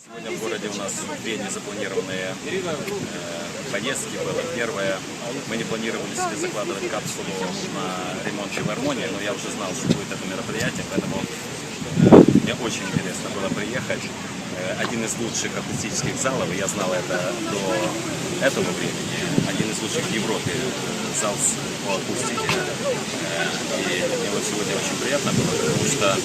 Сегодня в городе у нас две незапланированные э, поездки. Было первое, мы не планировали себе закладывать капсулу на ремонт филармонии, но я уже знал, что будет это мероприятие, поэтому э, мне очень интересно было приехать. Э, один из лучших акустических залов, я знал это до этого времени, один из лучших в Европе, э, зал по акустике. Э, И мне вот сегодня очень приятно было, потому что